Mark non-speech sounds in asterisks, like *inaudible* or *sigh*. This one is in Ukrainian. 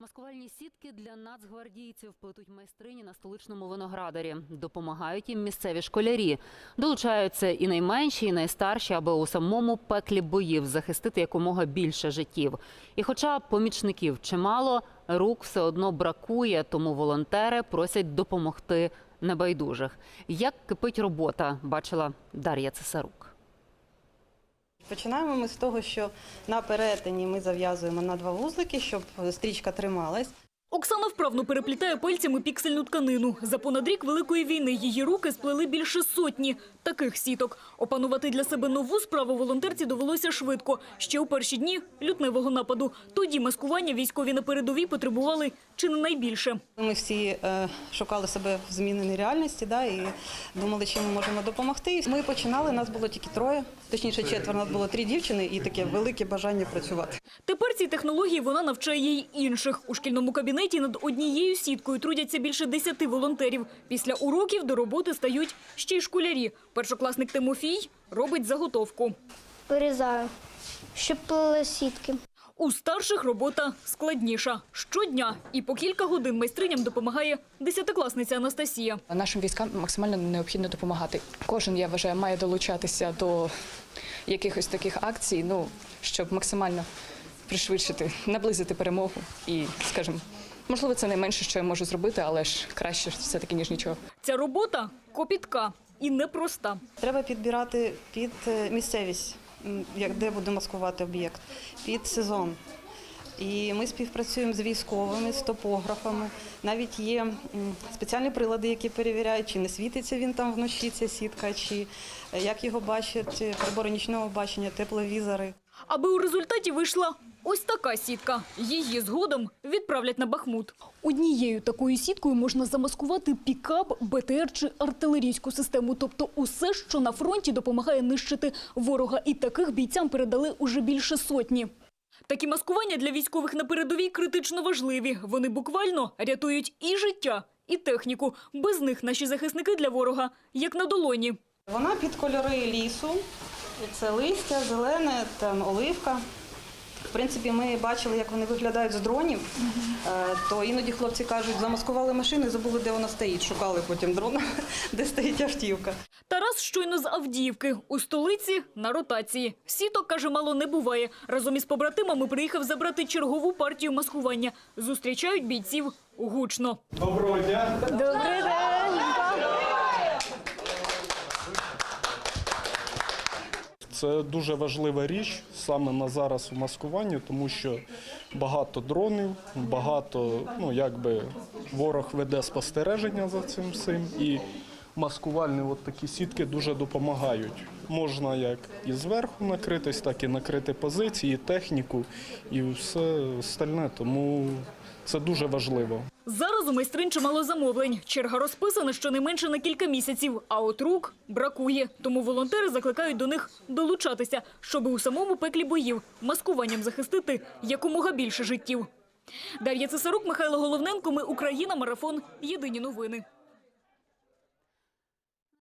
Маскувальні сітки для нацгвардійців плетуть майстрині на столичному виноградарі. Допомагають їм місцеві школярі. Долучаються і найменші, і найстарші, аби у самому пеклі боїв захистити якомога більше життів. І хоча помічників чимало, рук все одно бракує, тому волонтери просять допомогти небайдужих. Як кипить робота, бачила Дар'я Цесарук. Починаємо ми з того, що на перетині ми зав'язуємо на два вузлики, щоб стрічка трималась. Оксана вправно переплітає пальцями піксельну тканину. За понад рік Великої війни її руки сплели більше сотні таких сіток. Опанувати для себе нову справу волонтерці довелося швидко. Ще у перші дні лютневого нападу. Тоді маскування військові на передовій потребували чи не найбільше. Ми всі е, шукали себе в зміненій реальності да, і думали, чим ми можемо допомогти. Ми починали, нас було тільки троє, точніше четверо, нас було три дівчини і таке велике бажання працювати. Тепер цій технології вона навчає й інших. У шкільному кабінеті над однією сіткою трудяться більше десяти волонтерів. Після уроків до роботи стають ще й школярі. Першокласник Тимофій робить заготовку. Вирізаю, щоб плели сітки. У старших робота складніша. Щодня і по кілька годин майстриням допомагає десятикласниця Анастасія. Нашим військам максимально необхідно допомагати. Кожен, я вважаю, має долучатися до якихось таких акцій, ну щоб максимально пришвидшити, наблизити перемогу. І, скажімо, можливо, це найменше, що я можу зробити, але ж краще все таки ніж нічого. Ця робота копітка і непроста. Треба підбирати під е, місцевість, як де буде маскувати об'єкт, під сезон. І ми співпрацюємо з військовими, з топографами. Навіть є спеціальні прилади, які перевіряють, чи не світиться він там вночі, ця сітка, чи е, як його бачать, е, прибори нічного бачення, тепловізори. Аби у результаті вийшла ось така сітка. Її згодом відправлять на Бахмут. Однією такою сіткою можна замаскувати пікап, БТР чи артилерійську систему, тобто усе, що на фронті допомагає нищити ворога. І таких бійцям передали уже більше сотні. Такі маскування для військових на передовій критично важливі. Вони буквально рятують і життя, і техніку. Без них наші захисники для ворога як на долоні. Вона під кольори лісу. Це листя, зелене, там оливка. В принципі, ми бачили, як вони виглядають з дронів. Е, То іноді хлопці кажуть, замаскували машину забули, де вона стоїть. Шукали потім дрона, *laughs* де стоїть автівка. Тарас щойно з Авдіївки. У столиці на ротації. Сіток, каже, мало не буває. Разом із побратимами приїхав забрати чергову партію маскування. Зустрічають бійців гучно. Доброго дня. Добрий Це дуже важлива річ саме на зараз у маскуванні, тому що багато дронів, багато, ну якби ворог веде спостереження за цим всім. І маскувальні от такі сітки дуже допомагають. Можна як і зверху накритись, так і накрити позиції, техніку і все остальне. Тому це дуже важливо. Зараз у майстрин чимало замовлень. Черга розписана щонайменше на кілька місяців, а от рук бракує. Тому волонтери закликають до них долучатися, щоб у самому пеклі боїв маскуванням захистити якомога більше життів. Дар'я Цесарук, Михайло Головненко. Ми Україна. Марафон. Єдині новини.